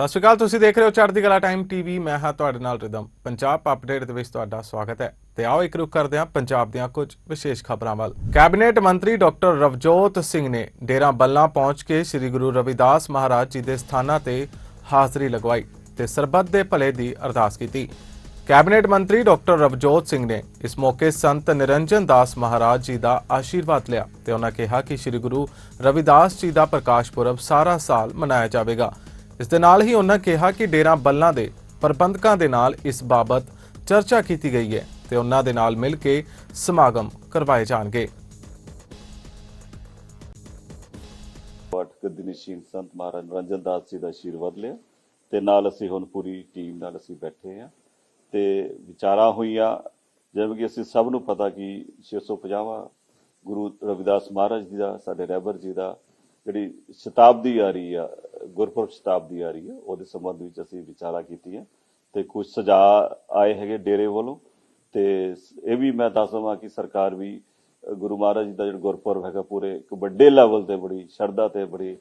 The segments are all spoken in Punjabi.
ਸਤਿ ਸ਼੍ਰੀ ਅਕਾਲ, ਤੁਸੀਂ ਦੇਖ ਰਹੇ ਹੋ ਚੜ੍ਹਦੀ ਕਲਾ ਟਾਈਮ ਟੀਵੀ ਮੈਂ ਹਾਂ ਤੁਹਾਡੇ ਨਾਲ ਰਿਦਮ। ਪੰਜਾਬ ਅਪਡੇਟ ਦੇ ਵਿੱਚ ਤੁਹਾਡਾ ਸਵਾਗਤ ਹੈ। ਤੇ ਆਓ ਇੱਕ ਰੁਕ ਕਰਦੇ ਹਾਂ ਪੰਜਾਬ ਦੀਆਂ ਕੁਝ ਵਿਸ਼ੇਸ਼ ਖਬਰਾਂ ਵੱਲ। ਕੈਬਨਿਟ ਮੰਤਰੀ ਡਾਕਟਰ ਰਵਜੋਤ ਸਿੰਘ ਨੇ ਡੇਰਾ ਬੱਲਾ ਪਹੁੰਚ ਕੇ ਸ੍ਰੀ ਗੁਰੂ ਰਵਿਦਾਸ ਮਹਾਰਾਜ ਜੀ ਦੇ ਸਥਾਨਾਂ ਤੇ ਹਾਜ਼ਰੀ ਲਗਵਾਈ ਤੇ ਸਰਬੱਤ ਦੇ ਭਲੇ ਦੀ ਅਰਦਾਸ ਕੀਤੀ। ਕੈਬਨਿਟ ਮੰਤਰੀ ਡਾਕਟਰ ਰਵਜੋਤ ਸਿੰਘ ਨੇ ਇਸ ਮੌਕੇ ਸੰਤ ਨਿਰੰਜਨ ਦਾਸ ਮਹਾਰਾਜ ਜੀ ਦਾ ਆਸ਼ੀਰਵਾਦ ਲਿਆ ਤੇ ਉਹਨਾਂ ਕਿਹਾ ਕਿ ਸ੍ਰੀ ਗੁਰੂ ਰਵਿਦਾਸ ਜੀ ਦਾ ਪ੍ਰਕਾਸ਼ ਪੁਰਬ ਸਾਰਾ ਸਾਲ ਮਨਾਇਆ ਜਾਵੇਗਾ। ਇਸ ਦੇ ਨਾਲ ਹੀ ਉਹਨਾਂ ਕਿਹਾ ਕਿ ਡੇਰਾ ਬੱਲਾਂ ਦੇ ਪ੍ਰਬੰਧਕਾਂ ਦੇ ਨਾਲ ਇਸ ਬਾਬਤ ਚਰਚਾ ਕੀਤੀ ਗਈ ਹੈ ਤੇ ਉਹਨਾਂ ਦੇ ਨਾਲ ਮਿਲ ਕੇ ਸਮਾਗਮ ਕਰਵਾਏ ਜਾਣਗੇ। ਪਾਠ ਕਦਨਸ਼ੀਨ ਸੰਤ ਮਹਾਰਾਜ ਨਿਰੰਜਨ ਦਾਸ ਜੀ ਦਾ ਆਸ਼ੀਰਵਾਦ ਲਿਆ ਤੇ ਨਾਲ ਅਸੀਂ ਹੁਣ ਪੂਰੀ ਟੀਮ ਨਾਲ ਅਸੀਂ ਬੈਠੇ ਆ ਤੇ ਵਿਚਾਰਾਂ ਹੋਈਆਂ, ਜਿਵੇਂ ਕਿ ਅਸੀਂ ਸਭ ਨੂੰ ਪਤਾ ਕਿ 650ਵਾਂ ਗੁਰੂ ਰਵਿਦਾਸ ਮਹਾਰਾਜ ਜੀ ਦਾ, ਸਾਡੇ ਰਹਿਬਰ ਜੀ ਦਾ, ਜਿਹੜੀ ਸ਼ਤਾਬਦੀ ਆ ਰਹੀ ਆ ਗੁਰਪੁਰਬ ਸ਼ਤਾਬਦੀ ਆ ਰਹੀ ਹੈ। ਉਹਦੇ ਸੰਬੰਧ ਵਿੱਚ ਅਸੀਂ ਵਿਚਾਰਾਂ ਕੀਤੀਆਂ ਤੇ ਕੁਝ ਸੁਝਾ ਆਏ ਹੈਗੇ ਡੇਰੇ ਵੱਲੋਂ। ਤੇ ਇਹ ਵੀ ਮੈਂ ਦੱਸ ਦਵਾਂ ਕਿ ਸਰਕਾਰ ਵੀ, ਗੁਰੂ ਮਹਾਰਾਜ ਜੀ ਦਾ ਜਿਹੜਾ ਗੁਰਪੁਰਬ ਹੈਗਾ ਪੂਰੇ ਇੱਕ ਵੱਡੇ ਲੈਵਲ ਤੇ ਬੜੀ ਸ਼ਰਧਾ ਤੇ ਬੜੀ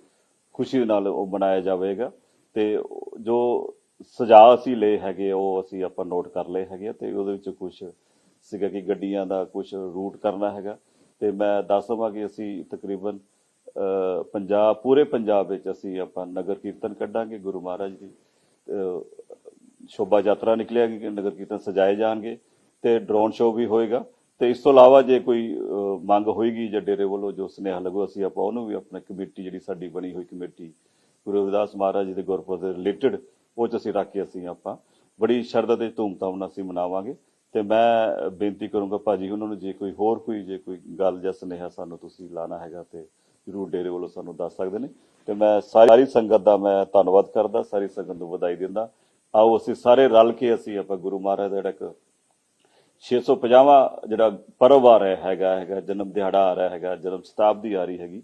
ਖੁਸ਼ੀ ਨਾਲ ਉਹ ਮਨਾਇਆ ਜਾਵੇਗਾ। ਤੇ ਜੋ ਸੁਝਾਅ ਅਸੀਂ ਲਏ ਹੈਗੇ, ਉਹ ਅਸੀਂ ਆਪਾਂ ਨੋਟ ਕਰ ਲਏ ਹੈਗੇ ਆ ਤੇ ਉਹਦੇ ਵਿੱਚ ਕੁਝ ਸੀਗਾ ਕਿ ਗੱਡੀਆਂ ਦਾ ਕੁਝ ਰੂਟ ਕਰਨਾ ਹੈਗਾ। ਤੇ ਮੈਂ ਦੱਸ ਦਵਾਂ ਕਿ ਅਸੀਂ ਤਕਰੀਬਨ ਪੰਜਾਬ, ਪੂਰੇ ਪੰਜਾਬ ਵਿੱਚ ਅਸੀਂ ਆਪਾਂ ਨਗਰ ਕੀਰਤਨ ਕੱਢਾਂਗੇ, ਗੁਰੂ ਮਹਾਰਾਜ ਦੀ ਸ਼ੋਭਾ ਯਾਤਰਾ ਨਿਕਲੇਗੀ, ਨਗਰ ਕੀਰਤਨ ਸਜਾਏ ਜਾਣਗੇ ਤੇ ਡਰੋਨ ਸ਼ੋਅ ਵੀ ਹੋਏਗਾ। ਤੇ ਇਸ ਤੋਂ ਇਲਾਵਾ ਜੇ ਕੋਈ ਮੰਗ ਹੋਏਗੀ ਜਾਂ ਡੇਰੇ ਵੱਲੋਂ ਜੋ ਸੁਨੇਹਾ ਲੱਗੋ, ਅਸੀਂ ਆਪਾਂ ਉਹਨੂੰ ਵੀ ਆਪਣਾ ਕਮੇਟੀ ਜਿਹੜੀ ਸਾਡੀ ਬਣੀ ਹੋਈ ਕਮੇਟੀ, ਗੁਰੂ ਰਵਿਦਾਸ ਮਹਾਰਾਜ ਜੀ ਦੇ ਗੁਰਪੁਰਬ ਦੇ ਰਿਲੇਟਡ ਉਹ ਚ ਅਸੀਂ ਰੱਖ ਕੇ ਅਸੀਂ ਆਪਾਂ ਬੜੀ ਸ਼ਰਧਾ ਤੇ ਧੂਮਧਾਮ ਨਾਲ ਅਸੀਂ ਮਨਾਵਾਂਗੇ। ਤੇ ਮੈਂ ਬੇਨਤੀ ਕਰੂੰਗਾ ਭਾਜੀ ਉਹਨਾਂ ਨੂੰ, ਜੇ ਕੋਈ ਹੋਰ ਕੋਈ, ਜੇ ਕੋਈ ਗੱਲ ਜਾਂ ਸੁਨੇਹਾ ਸਾਨੂੰ ਤੁਸੀਂ ਲਾਣਾ ਹੈਗਾ ਤੇ ਜਰੂਰ ਡੇਰੇ ਵੱਲੋਂ ਸਾਨੂੰ ਦੱਸ ਸਕਦੇ ਨੇ। ਤੇ ਮੈਂ ਸਾਰੀ ਸੰਗਤ ਦਾ ਮੈਂ ਧੰਨਵਾਦ ਕਰਦਾ, ਸਾਰੀ ਸੰਗਤ ਨੂੰ ਵਧਾਈ ਦਿੰਦਾ। ਆਓ ਅਸੀਂ ਸਾਰੇ ਰਲ ਕੇ ਅਸੀਂ ਆਪਾਂ ਗੁਰੂ ਮਹਾਰਾਜ ਦਾ ਜਿਹੜਾ ਇੱਕ 650ਵਾਂ ਜਿਹੜਾ ਪਰਵ ਆ ਰਿਹਾ ਹੈਗਾ ਹੈਗਾ ਜਨਮ ਦਿਹਾੜਾ ਆ ਰਿਹਾ ਹੈਗਾ, ਜਨਮ ਸ਼ਤਾਬਦੀ ਆ ਰਹੀ ਹੈਗੀ।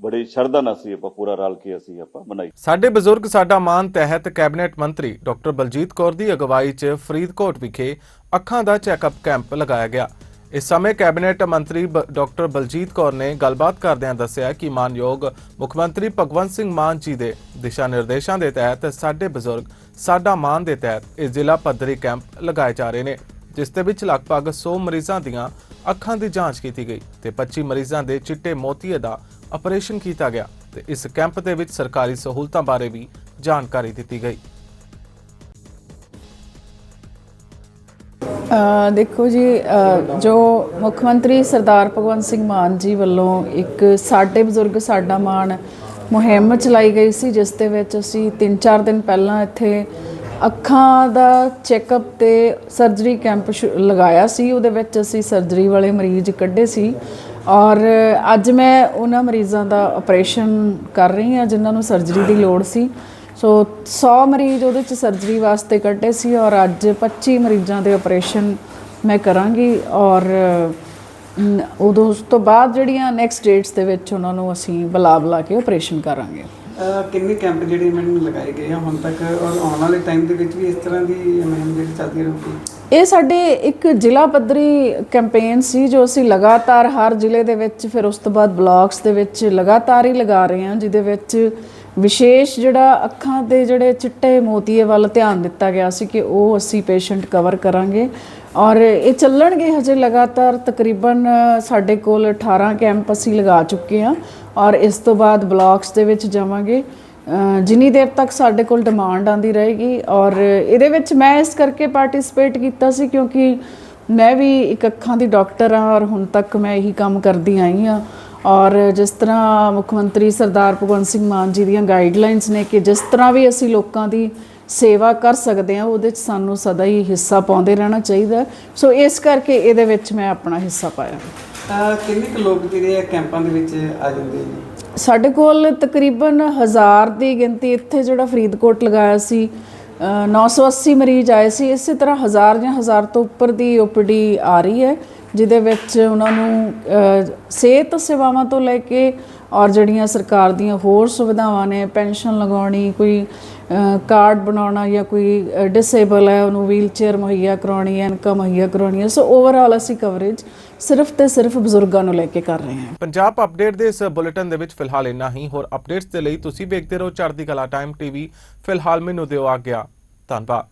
ਬੜੀ ਸ਼ਰਧਾ ਨਾਲ ਅਸੀਂ ਆਪਾਂ ਪੂਰਾ ਰਲ ਕੇ ਅਸੀਂ ਆਪਾਂ ਮਨਾਈ। ਸਾਡੇ ਬਜ਼ੁਰਗ, ਸਾਡਾ ਮਾਨ ਤਹਿਤ ਕੈਬਨਿਟ ਮੰਤਰੀ ਡਾਕਟਰ ਬਲਜੀਤ ਕੌਰ ਦੀ ਅਗਵਾਈ 'ਚ ਫਰੀਦਕੋਟ ਵਿਖੇ ਅੱਖਾਂ ਦਾ ਚੈੱਕਅਪ ਕੈਂਪ ਲਗਾਇਆ ਗਿਆ। ਇਸ ਸਮੇਂ ਕੈਬਨਿਟ ਮੰਤਰੀ ਬ- ਡਾਕਟਰ ਬਲਜੀਤ ਕੌਰ ਨੇ ਗੱਲਬਾਤ ਕਰਦਿਆਂ ਦੱਸਿਆ ਕਿ ਮਾਨਯੋਗ ਮੁੱਖ ਮੰਤਰੀ ਭਗਵੰਤ ਸਿੰਘ ਮਾਨ ਜੀ ਦੇ ਦਿਸ਼ਾ ਨਿਰਦੇਸ਼ਾਂ ਦੇ ਤਹਿਤ ਸਾਡੇ ਬਜ਼ੁਰਗ ਸਾਡਾ ਮਾਨ ਦੇ ਤਹਿਤ ਇਹ ਜ਼ਿਲ੍ਹਾ ਪੱਧਰੀ ਕੈਂਪ ਲਗਾਏ ਜਾ ਰਹੇ ਨੇ, ਜਿਸ ਦੇ ਵਿੱਚ ਲਗਭਗ 100 ਮਰੀਜ਼ਾਂ ਦੀਆਂ ਅੱਖਾਂ ਦੀ ਜਾਂਚ ਕੀਤੀ ਗਈ ਤੇ 25 ਮਰੀਜ਼ਾਂ ਦੇ ਚਿੱਟੇ ਮੋਤੀਏ ਦਾ ਆਪਰੇਸ਼ਨ ਕੀਤਾ ਗਿਆ ਤੇ ਇਸ ਕੈਂਪ ਦੇ ਵਿੱਚ ਸਰਕਾਰੀ ਸਹੂਲਤਾਂ ਬਾਰੇ ਵੀ ਜਾਣਕਾਰੀ ਦਿੱਤੀ ਗਈ। ਦੇਖੋ ਜੀ ਜੋ ਮੁੱਖ ਮੰਤਰੀ ਸਰਦਾਰ ਭਗਵੰਤ ਸਿੰਘ ਮਾਨ ਜੀ ਵੱਲੋਂ ਇੱਕ ਸਾਡੇ ਬਜ਼ੁਰਗ, ਸਾਡਾ ਮਾਣ ਮੁਹਿੰਮ ਚਲਾਈ ਗਈ ਸੀ, ਜਿਸ ਦੇ ਵਿੱਚ ਅਸੀਂ 3-4 ਦਿਨ ਪਹਿਲਾਂ ਇੱਥੇ ਅੱਖਾਂ ਦਾ ਚੈੱਕਅਪ ਤੇ ਸਰਜਰੀ ਕੈਂਪ ਸ਼ੁ- ਲਗਾਇਆ ਸੀ। ਉਹਦੇ ਵਿੱਚ ਅਸੀਂ ਸਰਜਰੀ ਵਾਲੇ ਮਰੀਜ਼ ਕੱਢੇ ਸੀ ਔਰ ਅੱਜ ਮੈਂ ਉਹਨਾਂ ਮਰੀਜ਼ਾਂ ਦਾ ਆਪਰੇਸ਼ਨ ਕਰ ਰਹੀ ਹਾਂ, ਜਿਨ੍ਹਾਂ ਨੂੰ ਸਰਜਰੀ ਦੀ ਲੋੜ ਸੀ। ਸੋ 100 ਮਰੀਜ਼ ਉਹਦੇ ਚ ਸਰਜਰੀ ਵਾਸਤੇ ਕੱਢੇ ਸੀ ਔਰ ਅੱਜ 25 ਮਰੀਜ਼ਾਂ ਦੇ ਆਪਰੇਸ਼ਨ ਮੈਂ ਕਰਾਂਗੀ ਔਰ ਉਦੋਂ ਉਸ ਤੋਂ ਬਾਅਦ ਜਿਹੜੀਆਂ ਨੈਕਸਟ ਡੇਟਸ ਦੇ ਵਿੱਚ ਉਹਨਾਂ ਨੂੰ ਅਸੀਂ ਬੁਲਾ ਬੁਲਾ ਕੇ ਆਪਰੇਸ਼ਨ ਕਰਾਂਗੇ। ਕਿੰਨੇ ਕੈਂਪ ਜਿਹੜੇ ਮੈਨੂੰ ਲਗਾਏ ਗਏ ਆ ਹੁਣ ਤੱਕ ਔਰ ਆਉਣ ਵਾਲੇ ਟਾਈਮ ਦੇ ਵਿੱਚ ਵੀ ਇਸ ਤਰ੍ਹਾਂ ਦੀ ਮੁਹਿੰਮ ਜਿਹੜੀ ਚੱਲਦੀ ਰਹੂਗੀ? ਇਹ ਸਾਡੇ ਇੱਕ ਜ਼ਿਲ੍ਹਾ ਪੱਧਰੀ ਕੈਂਪੇਨ ਸੀ ਜੋ ਅਸੀਂ ਲਗਾਤਾਰ ਹਰ ਜ਼ਿਲ੍ਹੇ ਦੇ ਵਿੱਚ ਫਿਰ ਉਸ ਤੋਂ ਬਾਅਦ ਬਲਾਕਸ ਦੇ ਵਿੱਚ ਲਗਾਤਾਰ ਹੀ ਲਗਾ ਰਹੇ ਹਾਂ ਜਿਹਦੇ ਵਿੱਚ ਵਿਸ਼ੇਸ਼ ਜਿਹੜਾ ਅੱਖਾਂ ਦੇ ਜਿਹੜੇ ਚਿੱਟੇ ਮੋਤੀਏ ਵੱਲ ਧਿਆਨ ਦਿੱਤਾ ਗਿਆ ਸੀ ਕਿ ਉਹ ਅਸੀਂ ਪੇਸ਼ੈਂਟ ਕਵਰ ਕਰਾਂਗੇ। ਔਰ ਇਹ ਚੱਲਣਗੇ ਹਜੇ ਲਗਾਤਾਰ ਤਕਰੀਬਨ ਸਾਡੇ ਕੋਲ 18 ਕੈਂਪ ਅਸੀਂ ਲਗਾ ਚੁੱਕੇ ਹਾਂ। ਔਰ ਇਸ ਤੋਂ ਬਾਅਦ ਬਲਾਕਸ ਦੇ ਵਿੱਚ ਜਾਵਾਂਗੇ। ਜਿੰਨੀ ਦੇਰ ਤੱਕ ਸਾਡੇ ਕੋਲ ਡਿਮਾਂਡ ਆਂਦੀ ਰਹੇਗੀ। ਔਰ ਇਹਦੇ ਵਿੱਚ ਮੈਂ ਇਸ ਕਰਕੇ ਪਾਰਟਿਸਿਪੇਟ ਕੀਤਾ ਸੀ ਕਿਉਂਕਿ ਮੈਂ ਵੀ ਇੱਕ ਅੱਖਾਂ ਦੀ ਡਾਕਟਰ ਹਾਂ ਔਰ ਹੁਣ ਤੱਕ ਮੈਂ ਇਹੀ ਕੰਮ ਕਰਦੀ ਆਈ ਹਾਂ। ਔਰ ਜਿਸ ਤਰ੍ਹਾਂ ਮੁੱਖ ਮੰਤਰੀ ਸਰਦਾਰ ਭਗਵੰਤ ਸਿੰਘ ਮਾਨ ਜੀ ਦੀਆਂ ਗਾਈਡਲਾਈਨਸ ਨੇ ਕਿ ਜਿਸ ਤਰ੍ਹਾਂ ਵੀ ਅਸੀਂ ਲੋਕਾਂ ਦੀ ਸੇਵਾ ਕਰ ਸਕਦੇ ਹਾਂ ਉਹਦੇ 'ਚ ਸਾਨੂੰ ਸਦਾ ਹੀ ਹਿੱਸਾ ਪਾਉਂਦੇ ਰਹਿਣਾ ਚਾਹੀਦਾ। ਸੋ ਇਸ ਕਰਕੇ ਇਹਦੇ ਵਿੱਚ ਮੈਂ ਆਪਣਾ ਹਿੱਸਾ ਪਾਇਆ। ਕਿੰਨੇ ਕੁ ਲੋਕ ਜਿਹੜੇ ਆ ਕੈਂਪਾਂ ਦੇ ਵਿੱਚ ਆ ਜਾਂਦੇ ਨੇ? ਸਾਡੇ ਕੋਲ ਤਕਰੀਬਨ 1000 ਦੀ ਗਿਣਤੀ ਇੱਥੇ ਜਿਹੜਾ ਫਰੀਦਕੋਟ ਲਗਾਇਆ ਸੀ ਅ, 980 ਮਰੀਜ਼ ਆਏ ਸੀ। ਇਸੇ ਤਰ੍ਹਾਂ 1000 ਜਾਂ 1000 ਤੋਂ ਉੱਪਰ ਦੀ ਓਪੀਡੀ ਆ ਰਹੀ ਹੈ। ਜਿਹਦੇ ਵਿੱਚ ਉਹਨਾਂ ਨੂੰ ਸਿਹਤ ਸੇਵਾਵਾਂ ਤੋਂ ਲੈ ਕੇ ਔਰ ਜਿਹੜੀਆਂ ਸਰਕਾਰ ਦੀਆਂ ਹੋਰ ਸੁਵਿਧਾਵਾਂ ਨੇ, ਪੈਨਸ਼ਨ ਲਗਾਉਣੀ, ਕੋਈ ਕਾਰਡ ਬਣਾਉਣਾ ਜਾਂ ਕੋਈ ਡਿਸੇਬਲ ਹੈ, ਉਹਨੂੰ ਵੀਲਚੇਅਰ ਮੁਹੱਈਆ ਕਰਾਉਣੀ ਹੈ ਇਨਕਮ ਮੁਹੱਈਆ ਕਰਾਉਣੀ ਹੈ ਸੋ ਓਵਰਆਲ ਅਸੀਂ ਕਵਰੇਜ ਸਿਰਫ ਤੇ ਸਿਰਫ ਬਜ਼ੁਰਗਾਂ ਨੂੰ ਲੈ ਕੇ ਕਰ ਰਹੇ ਹਾਂ। ਪੰਜਾਬ ਅਪਡੇਟ ਦੇ ਇਸ ਬੁਲੇਟਿਨ ਦੇ ਵਿੱਚ ਫਿਲਹਾਲ ਇੰਨਾ ਹੀ। ਹੋਰ ਅਪਡੇਟਸ ਦੇ ਲਈ ਤੁਸੀਂ ਵੇਖਦੇ ਰਹੋ ਚੜ੍ਹਦੀ ਕਲਾ ਟਾਈਮ ਟੀਵੀ ਫਿਲਹਾਲ ਮੈਨੂੰ ਦਿਓ ਆ ਗਿਆ ਧੰਨਵਾਦ।